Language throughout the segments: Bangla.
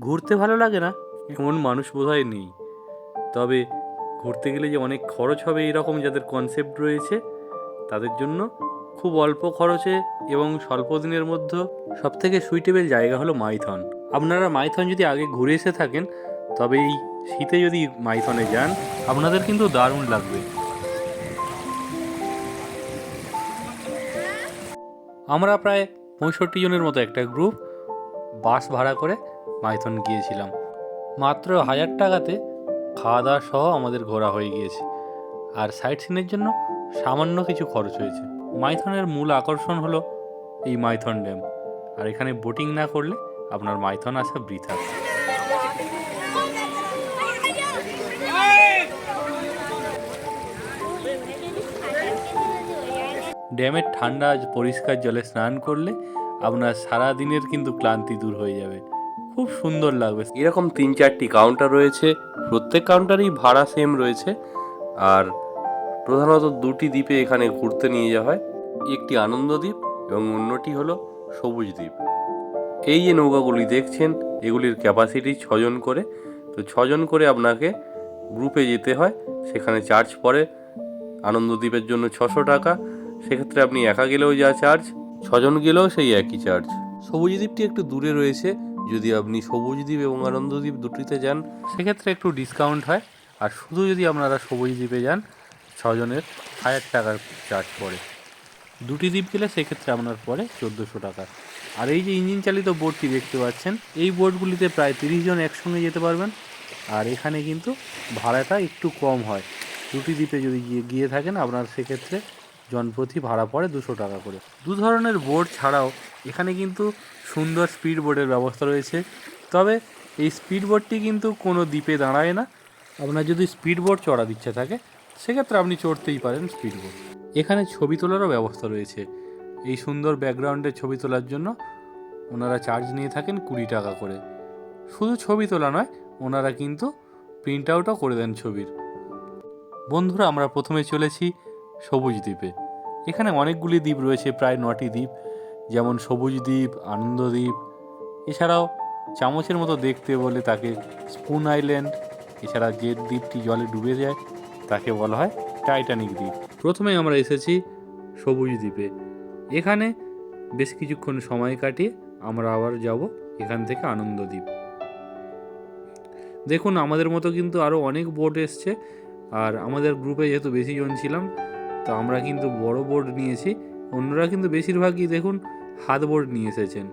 ঘুরতে ভালো লাগে না? এমন মানুষ বোধহয় নেই। তবে ঘুরতে গেলে যে অনেক খরচ হবে এরকম যাদের কনসেপ্ট রয়েছে, তাদের জন্য খুব অল্প খরচে এবং স্বল্প দিনের মধ্যে সবথেকে সুইটেবল জায়গা হলো মাইথন। আপনারা মাইথন যদি আগে ঘুরে এসে থাকেন, তবে এই শীতে যদি মাইথনে যান, আপনাদের কিন্তু দারুণ লাগবে। আমরা প্রায় পঁয়ষট্টি জনের মতো একটা গ্রুপ বাস ভাড়া করে মাইথন গিয়েছিলাম। মাত্র হাজার টাকাতে খাওয়া দাওয়া সহ আমাদের ঘোরা হয়ে গিয়েছে। আর সাইট সিনের জন্য সামান্য কিছু খরচ হয়েছে। মাইথনের মূল আকর্ষণ হলো এই মাইথন ড্যাম। আর এখানে বোটিং না করলে আপনার মাইথন আসা বৃথা। ড্যামের ঠান্ডা পরিষ্কার জলে স্নান করলে আপনার সারা দিনের কিন্তু ক্লান্তি দূর হয়ে যাবে। খুব সুন্দর লাগবে। এরকম তিন চারটি কাউন্টার রয়েছে প্রত্যেক কাউন্টারেই ভাড়া সেম রয়েছে। আর প্রধানত দুটি দ্বীপে এখানে ঘুরতে নিয়ে যাওয়া হয় একটি আনন্দ দ্বীপ এবং অন্যটি হলো সবুজ দ্বীপ। এই যে নৌকাগুলি দেখছেন এগুলির ক্যাপাসিটি ছজন করে। তো ছজন করে আপনাকে গ্রুপে যেতে হয় সেখানে চার্জ পড়ে। আনন্দ দ্বীপের জন্য ছশো টাকা। সেক্ষেত্রে আপনি একা গেলেও যা চার্জ ছজন গেলেও সেই একই চার্জ সবুজ দ্বীপটি একটু দূরে রয়েছে যদি আপনি সবুজ দ্বীপ এবং আনন্দদ্বীপ দুটিতে যান, সেক্ষেত্রে একটু ডিসকাউন্ট হয়। আর শুধু যদি আপনারা সবুজ দ্বীপে যান, ছজনের হাজার টাকার চার্জ পড়ে। দুটি দ্বীপ গেলে সেক্ষেত্রে আপনার পড়ে চোদ্দোশো টাকা। আর এই যে ইঞ্জিন চালিত বোটটি দেখতে পাচ্ছেন, এই বোটগুলিতে প্রায় তিরিশ জন একসঙ্গে যেতে পারবেন। আর এখানে কিন্তু ভাড়াটা একটু কম হয়। দুটি দ্বীপে যদি গিয়ে গিয়ে থাকেন, আপনার সেক্ষেত্রে জনপ্রতি ভাড়া পড়ে দুশো টাকা করে। দু ধরনের বোট ছাড়াও এখানে কিন্তু সুন্দর স্পিড বোটের ব্যবস্থা রয়েছে। তবে এই স্পিড বোটটি কিন্তু কোনো দ্বীপে দাঁড়ায় না। আপনার যদি স্পিড বোট চড়ার ইচ্ছা থাকে, সেক্ষেত্রে আপনি চড়তেই পারেন স্পিড বোট এখানে ছবি তোলারও ব্যবস্থা রয়েছে। এই সুন্দর ব্যাকগ্রাউন্ডে ছবি তোলার জন্য ওনারা চার্জ নিয়ে থাকেন কুড়ি টাকা করে। শুধু ছবি তোলা নয়, ওনারা কিন্তু প্রিন্ট আউটও করে দেন ছবির। বন্ধুরা, আমরা প্রথমে চলেছি সবুজ দ্বীপে। এখানে অনেকগুলি দ্বীপ রয়েছে, প্রায় নটি দ্বীপ, যেমন সবুজ দ্বীপ, আনন্দ দ্বীপ। এছাড়াও চামচের মতো দেখতে বলে তাকে স্পুন আইল্যান্ড, এছাড়া যে দ্বীপটি জলে ডুবে যায় তাকে বলা হয় টাইটানিক দ্বীপ। প্রথমে আমরা এসেছি সবুজ দ্বীপে। এখানে বেশ কিছুক্ষণ সময় কাটিয়ে আমরা আবার যাব এখান থেকে আনন্দ দ্বীপ। দেখুন, আমাদের মতো কিন্তু আরও অনেক বোট এসছে, আর আমাদের গ্রুপে যেহেতু বেশি জন ছিলাম তো আমরা কিন্তু বড় বোর্ড নিয়েছি। অন্যরা কিন্তু বেশিরভাগই দেখুন হাত বোর্ড নিয়ে এসেছেন।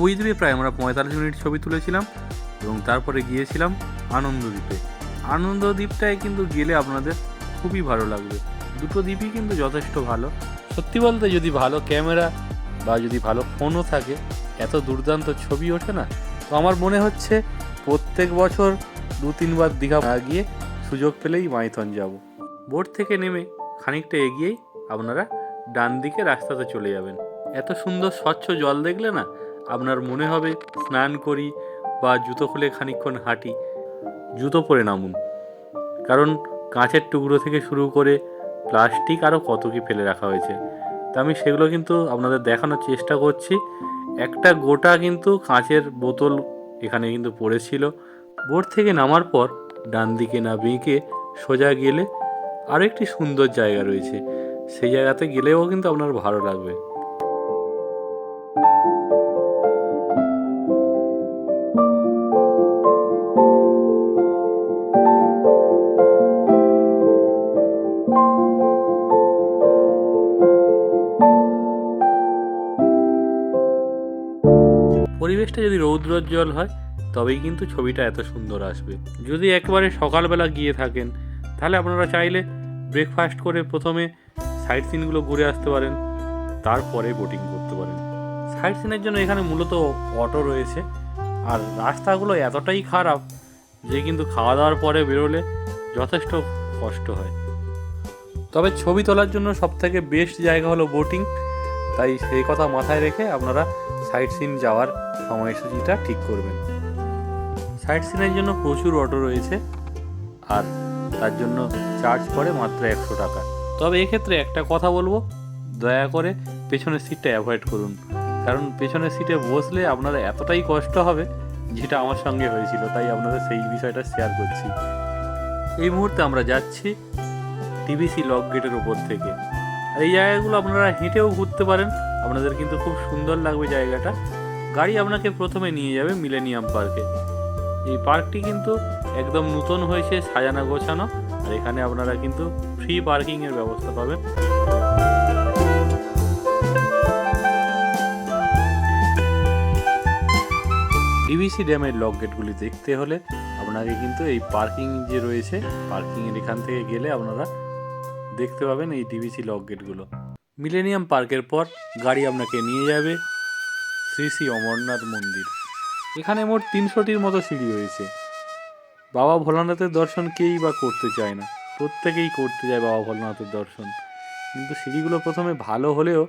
সবুজ দ্বীপে প্রায় আমরা পঁয়তাল্লিশ মিনিট ছবি তুলেছিলাম এবং তারপরে গিয়েছিলাম আনন্দ দ্বীপে আনন্দ দ্বীপটায় কিন্তু গেলে আপনাদের খুবই ভালো লাগবে। দুটো দ্বীপই কিন্তু যথেষ্ট ভালো। সত্যি বলতে যদি ভালো ক্যামেরা বা যদি ভালো ফোনও থাকে, এত দুর্দান্ত ছবি ওঠে না? তো আমার মনে হচ্ছে প্রত্যেক বছর দু তিনবার দীঘা গিয়ে সুযোগ পেলেই মাইথন যাব। বোট থেকে নেমে খানিকটা এগিয়েই আপনারা ডান দিকে রাস্তাতে চলে যাবেন। এত সুন্দর স্বচ্ছ জল দেখলে না আপনার মনে হবে স্নান করি বা জুতো খুলে খানিকক্ষণ হাঁটি। জুতো পরে নামুন। কারণ কাঁচের টুকরো থেকে শুরু করে প্লাস্টিক আরও কত কি ফেলে রাখা হয়েছে। তা আমি সেগুলো কিন্তু আপনাদের দেখানোর চেষ্টা করছি। একটা গোটা কিন্তু কাঁচের বোতল এখানে কিন্তু পড়েছিল। বোট থেকে নামার পর ডান দিকে না বেঁকে সোজা গেলে আরও একটি সুন্দর জায়গা রয়েছে। সেই জায়গাতে গেলেও কিন্তু আপনার ভালো লাগবে। পরিবেশটা যদি রৌদ্রোজ্জ্বল হয়, তবেই কিন্তু ছবিটা এত সুন্দর আসবে। যদি একবারে সকালবেলা গিয়ে থাকেন, তাহলে আপনারা চাইলে ব্রেকফাস্ট করে প্রথমে সাইট সিনগুলো ঘুরে আসতে পারেন, তারপরে বোটিং করতে পারেন। সাইট সিনের জন্য এখানে মূলত অটো রয়েছে, আর রাস্তাগুলো এতটাই খারাপ যে কিন্তু খাওয়া দাওয়ার পরে বেরোলে যথেষ্ট কষ্ট হয়। তবে ছবি তোলার জন্য সবথেকে বেস্ট জায়গা হলো বোটিং তাই সেই কথা মাথায় রেখে আপনারা সাইট সিন যাওয়ার সময়সূচিটা ঠিক করবেন। সাইট সিনের জন্য প্রচুর অটো রয়েছে আর তার জন্য চার্জ পড়ে মাত্র একশো টাকা। তবে এক্ষেত্রে একটা কথা বলব, দয়া করে পেছনের সিটটা অ্যাভয়েড করুন। কারণ পেছনের সিটে বসলে আপনারা এতটাই কষ্ট হবে যেটা আমার সঙ্গে হয়েছিল, তাই আপনাদের সেই বিষয়টা শেয়ার করছি। এই মুহূর্তে আমরা যাচ্ছি টিবিসি লক গেটের উপর থেকে। আর এই জায়গাগুলো আপনারা হেঁটেও ঘুরতে পারেন। আপনাদের কিন্তু খুব সুন্দর লাগবে জায়গাটা। গাড়ি আপনাকে প্রথমে নিয়ে যাবে মিলেনিয়াম পার্কে এই পার্কটি কিন্তু একদম নতুন হয়েছে, সাজানো গোছানো। আর এখানে আপনারা কিন্তু ফ্রি পার্কিংয়ের ব্যবস্থা পাবেন। ডিভিসি ড্যামের লক গেটগুলি দেখতে হলে আপনাকে কিন্তু এই পার্কিং যে রয়েছে পার্কিংয়ের এখান থেকে গেলে আপনারা দেখতে পাবেন এই ডিভিসি লক গেটগুলো মিলেনিয়াম পার্কের পর গাড়ি আপনাকে নিয়ে যাবে শ্রী শ্রী অমরনাথ মন্দির। এখানে মোট তিনশোটির মতো সিঁড়ি রয়েছে। বাবা ভোলানাথের দর্শন কেই বা করতে চায় না। প্রত্যেকেই করতে যায় বাবা ভোলানাথের দর্শন। কিন্তু সিঁড়িগুলো প্রথমে ভালো হলেও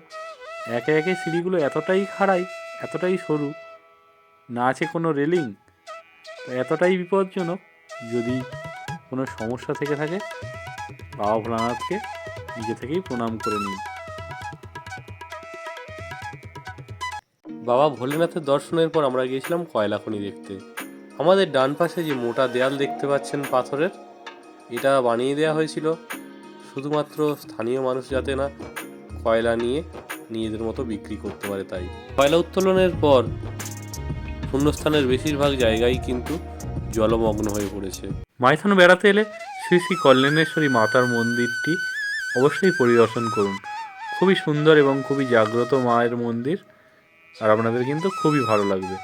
একে একে সিঁড়িগুলো এতটাই খাড়াই, এতটাই সরু, না আছে কোনো রেলিং এতটাই বিপজ্জনক যদি কোনো সমস্যা থেকে থাকে। বাবা ভোলানাথকে নিজে থেকেই প্রণাম করে নিন। বাবা ভোলেনাথের দর্শনের পর আমরা গিয়েছিলাম কয়লা খনি দেখতে। আমাদের ডান পাশে যে মোটা দেয়াল দেখতে পাচ্ছেন পাথরের এটা বানিয়ে দেওয়া হয়েছিল। শুধুমাত্র স্থানীয় মানুষ যাতে না কয়লা নিয়ে নিজেদের মতো বিক্রি করতে পারে তাই। কয়লা উত্তোলনের পর শূন্যস্থানের বেশিরভাগ জায়গায় কিন্তু জলমগ্ন হয়ে পড়েছে। মাইথন বেড়াতে এলে শ্রী শ্রী কল্যাণেশ্বরী মাতার মন্দিরটি অবশ্যই পরিদর্শন করুন। খুবই সুন্দর এবং খুবই জাগ্রত মায়ের মন্দির। আর আপনাদের কিন্তু খুবই ভালো লাগবে।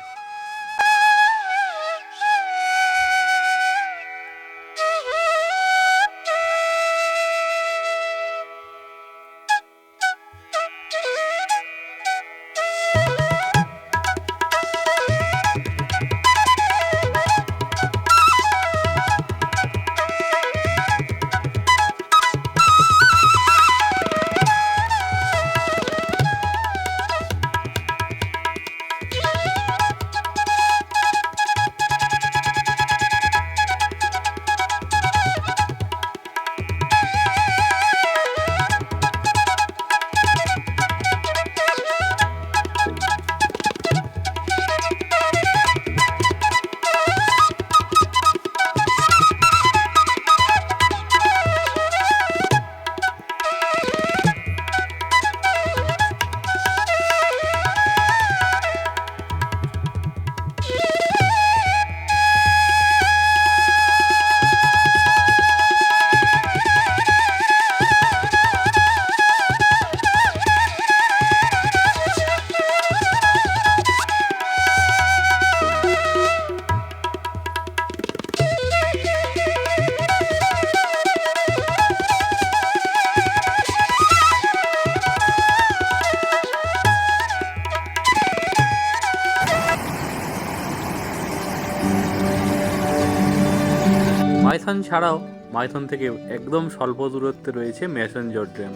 মাইথন ছাড়াও মাইথন থেকে একদম স্বল্প দূরত্বে রয়েছে ম্যাসেঞ্জর ড্যাম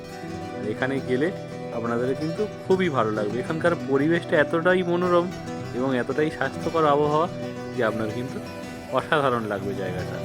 এখানে গেলে আপনাদের কিন্তু খুবই ভালো লাগবে। এখানকার পরিবেশটা এতটাই মনোরম এবং এতটাই স্বাস্থ্যকর আবহাওয়া যে আপনার কিন্তু অসাধারণ লাগবে জায়গাটা।